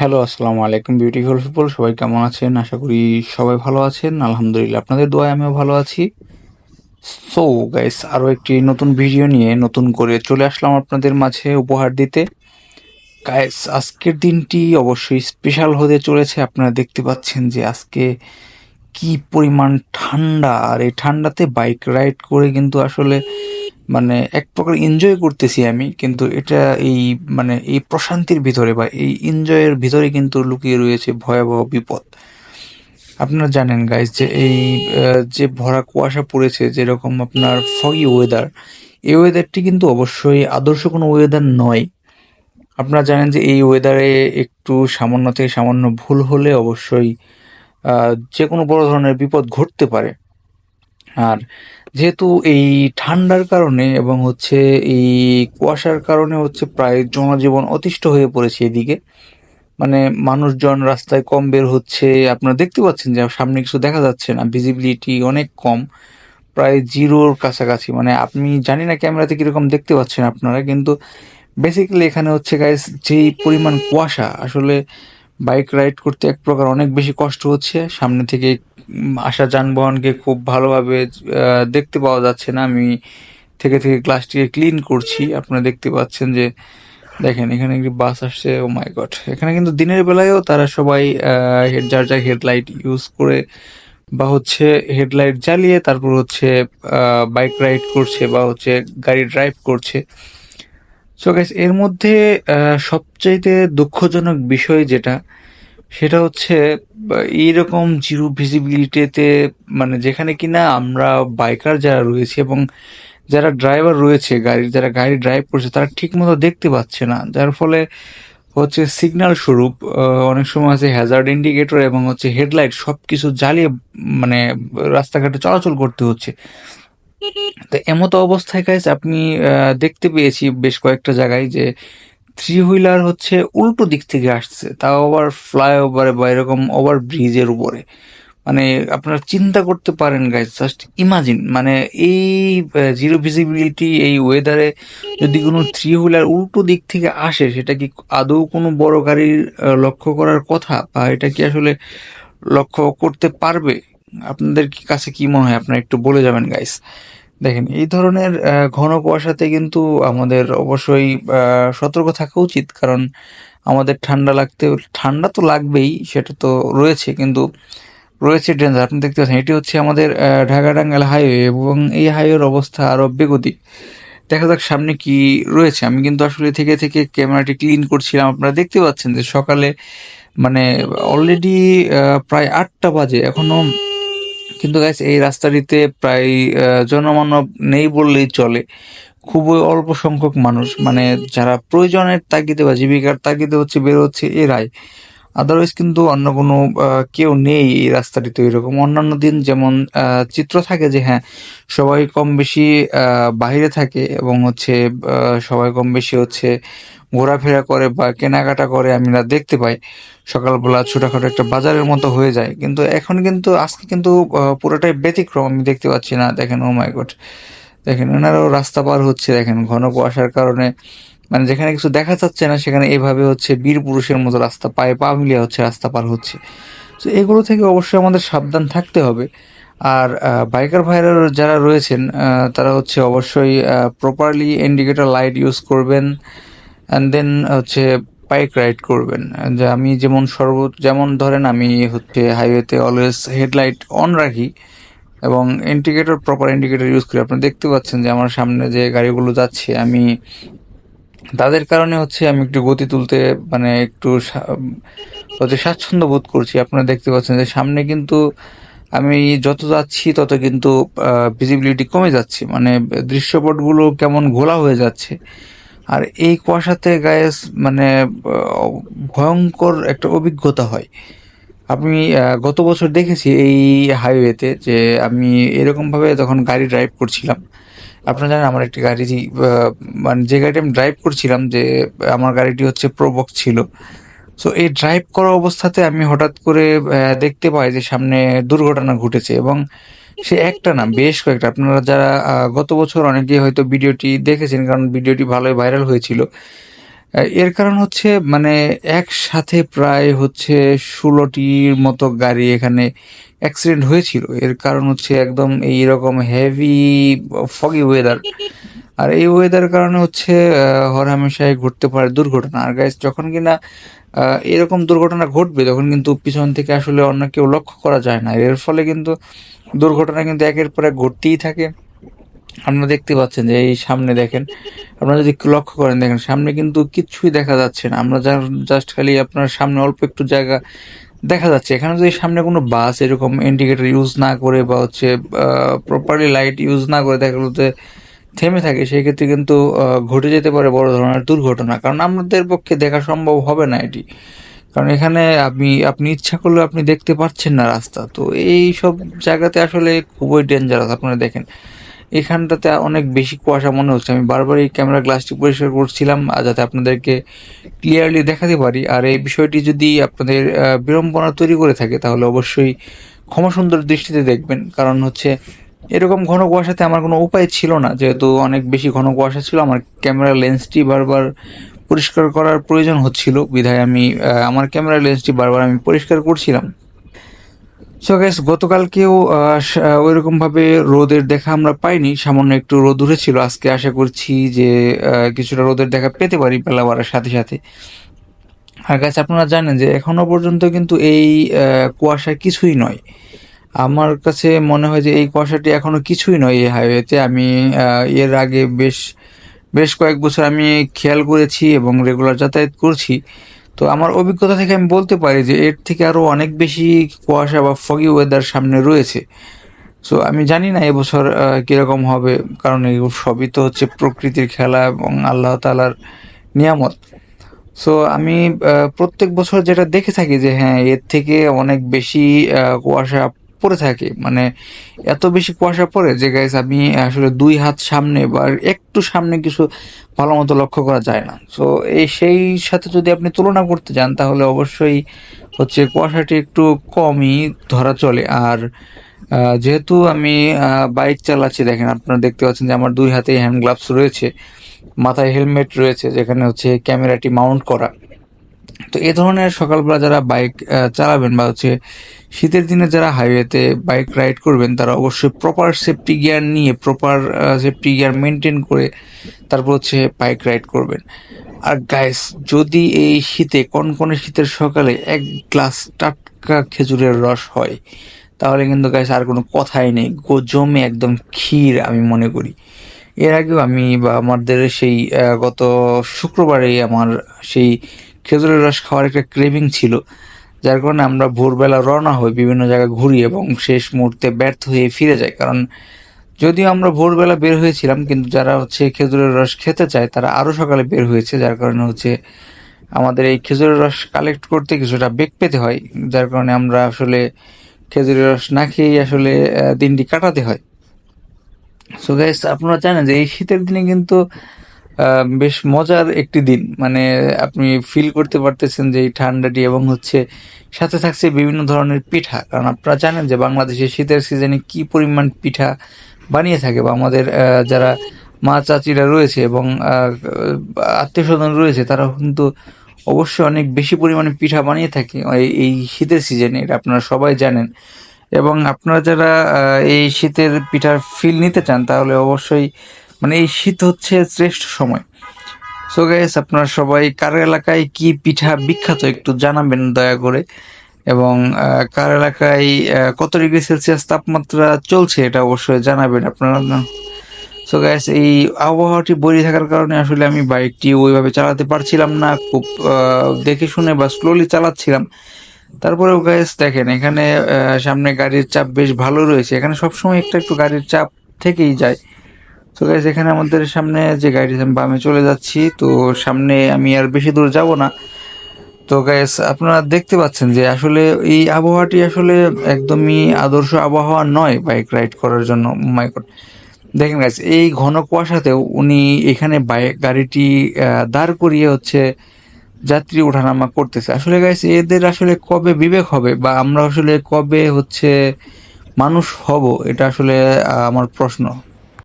Hello আসসালামু আলাইকুম beautiful people সবাই কেমন আছেন? আশা করি সবাই ভালো আছেন। আলহামদুলিল্লাহ, আপনাদের দোয়ায় আমিও ভালো আছি। সো গাইস আরও একটি নতুন ভিডিও নিয়ে নতুন করে চলে আসলাম আপনাদের মাঝে উপহার দিতে। গাইস আজকের দিনটি অবশ্যই স্পেশাল হতে চলেছে। আপনারা দেখতে পাচ্ছেন যে আজকে কি পরিমাণ ঠান্ডা। আর এই ঠান্ডাতে বাইক রাইড করে কিন্তু আসলে মানে এক প্রকার এনজয় করতেছি আমি, কিন্তু এটা এই মানে এই প্রশান্তির ভিতরে বা এই এনজয়ের ভিতরে কিন্তু লুকিয়ে রয়েছে ভয়াবহ বিপদ। আপনারা জানেন গাইজ যে এই যে ভরা কুয়াশা পড়েছে, যেরকম আপনার ফগি ওয়েদার এই ওয়েদারটি কিন্তু অবশ্যই আদর্শ কোনো ওয়েদার নয়। আপনারা জানেন যে এই ওয়েদারে একটু সামান্য থেকে সামান্য ভুল হলে অবশ্যই যে কোনো বড় ধরনের বিপদ ঘটতে পারে। আর যেহেতু এই ঠান্ডার কারণে এবং হচ্ছে এই কুয়াশার কারণে হচ্ছে প্রায় জনজীবন অতিষ্ঠ হয়ে পড়েছে এদিকে। মানে মানুষজন রাস্তায় কম বের হচ্ছে। আপনারা দেখতে পাচ্ছেন যে সামনে কিছু দেখা যাচ্ছে না। ভিজিবিলিটি অনেক কম। প্রায় জিরোর কাছাকাছি। মানে আপনি জানি না ক্যামেরাতে কীরকম দেখতে পাচ্ছেন আপনারা, কিন্তু বেসিক্যালি এখানে হচ্ছে গাইস যেই পরিমাণ কুয়াশা, আসলে বাইক রাইড করতে এক প্রকার অনেক বেশি কষ্ট হচ্ছে। সামনে থেকে আসা যানবাহনকে খুব ভালোভাবে দেখতে পাওয়া যাচ্ছে না। আমি থেকে থেকে গ্লাসটিকে ক্লিন করছি। আপনারা দেখতে পাচ্ছেন যে, দেখেন, এখানে একটি বাস আসছে। ও মাই গড এখানে কিন্তু দিনের বেলায়ও তারা সবাই হেড- যার যার হেডলাইট ইউজ করে বা হচ্ছে হেডলাইট জ্বালিয়ে তারপর হচ্ছে বাইক রাইড করছে বা হচ্ছে গাড়ি ড্রাইভ করছে। সো গাইস এর মধ্যে সবচাইতে দুঃখজনক বিষয় যেটা, সেটা হচ্ছে এইরকম জিরো ভিজিবিলিটিতে মানে যেখানে কিনা আমরা বাইকার যারা রয়েছে এবং যারা ড্রাইভার রয়েছে গাড়ির যারা গাড়ি ড্রাইভ করছে, তারা ঠিক মতো দেখতে পাচ্ছে না। যার ফলে হচ্ছে সিগন্যাল স্বরূপ অনেক সময় আছে হ্যাজার্ড ইন্ডিকেটর এবং হচ্ছে হেডলাইট সব কিছু জ্বালিয়ে মানে রাস্তাঘাটে চলাচল করতে হচ্ছে। তো এমতো অবস্থায় গাইজ আপনি দেখতে পেয়েছি বেশ কয়েকটা জায়গায় যে থ্রি হুইলার হচ্ছে উল্টো দিক থেকে আসছে, তাও আবার ফ্লাইওভারে বা এরকম ওভার ব্রিজের উপরে। মানে আপনারা চিন্তা করতে পারেন গাইজ জাস্ট ইমাজিন মানে এই জিরো ভিজিবিলিটি এই ওয়েদারে যদি কোনো থ্রি হুইলার উল্টো দিক থেকে আসে, সেটা কি আদৌ কোনো বড় গাড়ির লক্ষ্য করার কথা? বা এটা কি আসলে লক্ষ্য করতে পারবে? আপনাদের কাছে কি মনে হয়? আপনারা একটু বলে যাবেন গাইস দেখেন, এই ধরনের ঘন কুয়াশাতে কিন্তু আমাদের অবশ্যই সতর্ক থাকা উচিত। কারণ আমাদের ঠান্ডা লাগতে, ঠান্ডা তো লাগবেই, সেটা তো রয়েছে, কিন্তু রয়েছে ডেঞ্জার আপনি দেখতে পাচ্ছেন, এটি হচ্ছে আমাদের ঢাকা টাঙ্গাইল হাইওয়ে এবং এই হাইওয়ের অবস্থা আরও বেগতিক। দেখা যাক সামনে কি রয়েছে। আমি কিন্তু আসলে থেকে থেকে ক্যামেরাটি ক্লিন করছিলাম। আপনারা দেখতে পাচ্ছেন যে সকালে মানে অলরেডি প্রায় আটটা বাজে। এখনও কিন্তু গাইস এই রাস্তাটিতে প্রায় জনমানব নেই বললেই চলে। খুবই অল্প সংখ্যক মানুষ মানে যারা প্রয়োজনের তাগিদে বা জীবিকার তাগিদে হচ্ছে বের হচ্ছে এরাই। আদারওয়াইজ কিন্তু অন্য কোনো কেউ নেই এই রাস্তাটিতে এরকম অন্যান্য দিন যেমন চিত্র থাকে যে হ্যাঁ সবাই কম বেশি বাইরে থাকে এবং হচ্ছে সবাই কম বেশি হচ্ছে ঘোরাফেরা করে বা কেনাকাটা করে আমরা দেখতে পাই। সকালবেলা ছোটখাটো একটা বাজারের মতো হয়ে যায়। কিন্তু এখন কিন্তু, আজকে কিন্তু পুরোটাই ব্যতিক্রম, আমি দেখতে পাচ্ছি না। দেখেন ও মাই গড দেখেন, ওনারাও রাস্তা পার হচ্ছে, দেখেন, ঘন কুয়াশার কারণে। মানে যেখানে কিছু দেখা যাচ্ছে না, সেখানে এভাবে হচ্ছে বীর পুরুষের মতো রাস্তা পায়ে পা মিলিয়ে হচ্ছে, রাস্তা পার হচ্ছে। তো এগুলো থেকে অবশ্যই আমাদের সাবধান থাকতে হবে। আর বাইকার ভাইরা যারা রয়েছেন তারা হচ্ছে অবশ্যই প্রপারলি ইন্ডিকেটর লাইট ইউজ করবেন। অ্যান্ড দেন হচ্ছে বাইক রাইড করবেন। যে আমি যেমন সর্ব যেমন ধরেন আমি হচ্ছে হাইওয়েতে অলওয়েজ হেডলাইট অন রাখি এবং ইন্ডিকেটর প্রপার ইন্ডিকেটর ইউজ করি। আপনি দেখতে পাচ্ছেন যে আমার সামনে যে গাড়িগুলো যাচ্ছে, আমি তাদের কারণে হচ্ছে আমি একটু গতি তুলতে মানে একটু হচ্ছে স্বাচ্ছন্দ্য বোধ করছি। আপনারা দেখতে পাচ্ছেন যে সামনে কিন্তু আমি যত যাচ্ছি তত কিন্তু ভিজিবিলিটি কমে যাচ্ছে। মানে দৃশ্যপটগুলো কেমন ঘোলা হয়ে যাচ্ছে। আর এই কুয়াশাতে গায়ে মানে ভয়ঙ্কর একটা অভিজ্ঞতা হয়। আমি গত বছর দেখেছি এই হাইওয়েতে যে আমি এরকমভাবে তখন গাড়ি ড্রাইভ করছিলাম, আপনারা জানেন আমার একটি গাড়ি মানে যে গাড়িটি আমি ড্রাইভ করছিলাম যে, আমার গাড়িটি হচ্ছে প্রোবক্স ছিল। সো এই ড্রাইভ করা অবস্থাতে আমি হঠাৎ করে দেখতে পাই যে সামনে দুর্ঘটনা ঘটেছে এবং সে একটা না, বেশ কয়েকটা। আপনারা যারা গত বছর অনেকে হয়তো ভিডিওটি দেখেছেন, কারণ ভিডিওটি ভালোই ভাইরাল হয়েছিল। এর কারণ হচ্ছে মানে একসাথে প্রায় হচ্ছে ষোলোটির মতো গাড়ি এখানে অ্যাক্সিডেন্ট হয়েছিল। এর কারণ হচ্ছে একদম এইরকম হেভি ফগি ওয়েদার আর এই ওয়েদার কারণে হচ্ছে হর হামেশাই ঘটতে পারে দুর্ঘটনা। আর গাইস যখন কিনা এরকম দুর্ঘটনা ঘটবে, তখন কিন্তু পিছন থেকে আসলে অন্য কেউ লক্ষ্য করা যায় না। এর ফলে কিন্তু দুর্ঘটনা কিন্তু একের পর এক ঘটতেই থাকে। আপনারা দেখতে পাচ্ছেন যে এই সামনে দেখেন, আপনারা যদি লক্ষ্য করেন, দেখেন সামনে কিন্তু কিচ্ছুই দেখা যাচ্ছে না। আমরা জাস্ট খালি আপনার সামনে অল্প একটু জায়গা দেখা যাচ্ছে। এখানে যদি সামনে কোনো বাস এরকম ইন্ডিকেটর ইউজ না করে বা হচ্ছে প্রপারলি লাইট ইউজ না করে দেখা গেলো থেমে থাকে সেই ক্ষেত্রে কিন্তু ঘটে যেতে পারে বড় ধরনের দুর্ঘটনা। কারণ আমাদের পক্ষে দেখা সম্ভব হবে না এটি। কারণ এখানে আপনি আপনি ইচ্ছা করলে আপনি দেখতে পাচ্ছেন না রাস্তা। তো এই সব জায়গাতে আসলে খুবই ডেঞ্জারাস আপনারা দেখেন। এখানটাতে অনেক বেশি কুয়াশা মনে হচ্ছে। আমি বারবার এই ক্যামেরা গ্লাসটি পরিষ্কার করছিলাম যাতে আপনাদেরকে ক্লিয়ারলি দেখাতে পারি। আর এই বিষয়টি যদি আপনাদের বিড়ম্বনা তৈরি করে থাকে, তাহলে অবশ্যই ক্ষমা সুন্দর দৃষ্টিতে দেখবেন। কারণ হচ্ছে এরকম ঘন কুয়াশাতে আমার কোনো উপায় ছিল না। যেহেতু অনেক বেশি ঘন কুয়াশা ছিল, আমার ক্যামেরা লেন্সটি বারবার পরিষ্কার করার প্রয়োজন হচ্ছিল। বিধায় আমি আমার ক্যামেরা লেন্সটি বারবার আমি পরিষ্কার করছিলাম। সো গ্যাস গতকালকেও ওইরকমভাবে রোদের দেখা আমরা পাইনি। সামান্য একটু রোদ উঠেছিল। আজকে আশা করছি যে কিছুটা রোদের দেখা পেতে পারি বেলা বাড়ার সাথে সাথে। আর গাছ আপনারা জানেন যে এখনও পর্যন্ত কিন্তু এই কুয়াশা কিছুই নয়। আমার কাছে মনে হয় যে এই কুয়াশাটি এখনও কিছুই নয় এই হাইওয়েতে আমি এর আগে বেশ বেশ কয়েক বছর আমি খেয়াল করেছি এবং রেগুলার যাতায়াত করছি। তো আমার অভিজ্ঞতা থেকে আমি বলতে পারি যে এর থেকে আরও অনেক বেশি কুয়াশা বা ফগি ওয়েদার সামনে রয়েছে। সো আমি জানি না এবছর কীরকম হবে, কারণ এই সবই তো হচ্ছে প্রকৃতির খেলা এবং আল্লাহ তালার নিয়ামত। সো আমি প্রত্যেক বছর যেটা দেখে থাকি যে হ্যাঁ এর থেকে অনেক বেশি কুয়াশা পড়ে থাকে। মানে এত বেশি কুয়াশা পড়ে যে গাইস আমি আসলে দুই হাত সামনে বা একটু সামনে কিছু ভালো মতো লক্ষ্য করা যায় না। সো এই সেই সাথে যদি আপনি তুলনা করতে যান, তাহলে অবশ্যই হচ্ছে কুয়াশাটি একটু কমই ধরা চলে। আর যেহেতু আমি বাইক চালাচ্ছি, দেখেন আপনারা দেখতে পাচ্ছেন যে আমার দুই হাতে হ্যান্ড গ্লাভস রয়েছে, মাথায় হেলমেট রয়েছে, যেখানে হচ্ছে ক্যামেরাটি মাউন্ট করা। তো এ ধরনের সকালবেলা যারা বাইক চালাবেন বা হচ্ছে শীতের দিনে যারা হাইওয়েতে বাইক রাইড করবেন, তারা অবশ্যই প্রপার সেফটি গিয়ার নিয়ে প্রপার সেফটি গিয়ার মেনটেন করে তারপর হচ্ছে বাইক রাইড করবেন। আর গাইস যদি এই শীতে, কনকনে শীতের সকালে এক গ্লাস টাটকা খেজুরের রস হয়, তাহলে কিন্তু গাইস আর কোনো কথাই নেই। গো জমে একদম ক্ষীর আমি মনে করি। এর আগেও আমি বা আমাদের সেই গত শুক্রবারে আমার সেই খেজুরের রস খাওয়ার একটা ক্রেভিং ছিল, যার কারণে আমরা ভোরবেলা রওনা হই বিভিন্ন জায়গায় ঘুরি এবং শেষ মুহূর্তে ব্যর্থ হয়ে ফিরে যাই। কারণ যদিও আমরা ভোরবেলা বের হয়েছিলাম, কিন্তু যারা হচ্ছে খেজুরের রস খেতে চায়, তারা আরও সকালে বের হয়েছে, যার কারণে হচ্ছে আমাদের এই খেজুরের রস কালেক্ট করতে কিছুটা বেগ পেতে হয়, যার কারণে আমরা আসলে খেজুরের রস না খেয়েই আসলে দিনটি কাটাতে হয়। সো গাইস আপনারা জানেন যে এই শীতের দিনে কিন্তু বেশ মজার একটি দিন। মানে আপনি ফিল করতে পারতেছেন যে এই ঠান্ডাটি এবং হচ্ছে সাথে থাকছে বিভিন্ন ধরনের পিঠা। কারণ আপনারা জানেন যে বাংলাদেশে শীতের সিজনে কি পরিমাণ পিঠা বানিয়ে থাকে বা আমাদের যারা মা চাচিরা রয়েছে এবং আত্মীয় স্বজন রয়েছে, তারা কিন্তু অবশ্যই অনেক বেশি পরিমাণে পিঠা বানিয়ে থাকে এই শীতের সিজনে এটা আপনারা সবাই জানেন। এবং আপনারা যারা এই শীতের পিঠার ফিল নিতে চান, তাহলে অবশ্যই মানে এই শীত হচ্ছে শ্রেষ্ঠ সময়। সো গাইস আপনারা সবাই কার এলাকায় কি পিঠা বিখ্যাত একটু জানাবেন দয়া করে। এবং কার এলাকায় কত ডিগ্রি সেলসিয়াস তাপমাত্রা চলছে এটা অবশ্যই জানাবেন আপনারা সো গ্যাস এই আবহাওয়াটি বড়ি থাকার কারণে আসলে আমি বাইকটি ওইভাবে চালাতে পারছিলাম না। খুব দেখে শুনে বা স্লোলি চালাচ্ছিলাম। তারপরেও গ্যাস দেখেন এখানে সামনে গাড়ির চাপ বেশ ভালো রয়েছে। এখানে সবসময় একটা একটু গাড়ির চাপ থেকেই যায়। তো গাইজ এখানে আমাদের সামনে যে গাড়ি বামে চলে যাচ্ছি। তো সামনে আমি আর বেশি দূর যাব না। তো গাইস আপনারা দেখতে পাচ্ছেন যে আসলে এই আবহাওয়াটি আসলে একদমই আদর্শ আবহাওয়া নয় বাইক রাইড করার জন্য। মাইকট দেখেন গাইস এই ঘন কুয়াশাতেও উনি এখানে বাইক, গাড়িটি দাঁড় করিয়ে হচ্ছে যাত্রী ওঠানামা করতেছে। আসলে গাইস এদের আসলে কবে বিবেক হবে বা আমরা আসলে কবে হচ্ছে মানুষ হব, এটা আসলে আমার প্রশ্ন।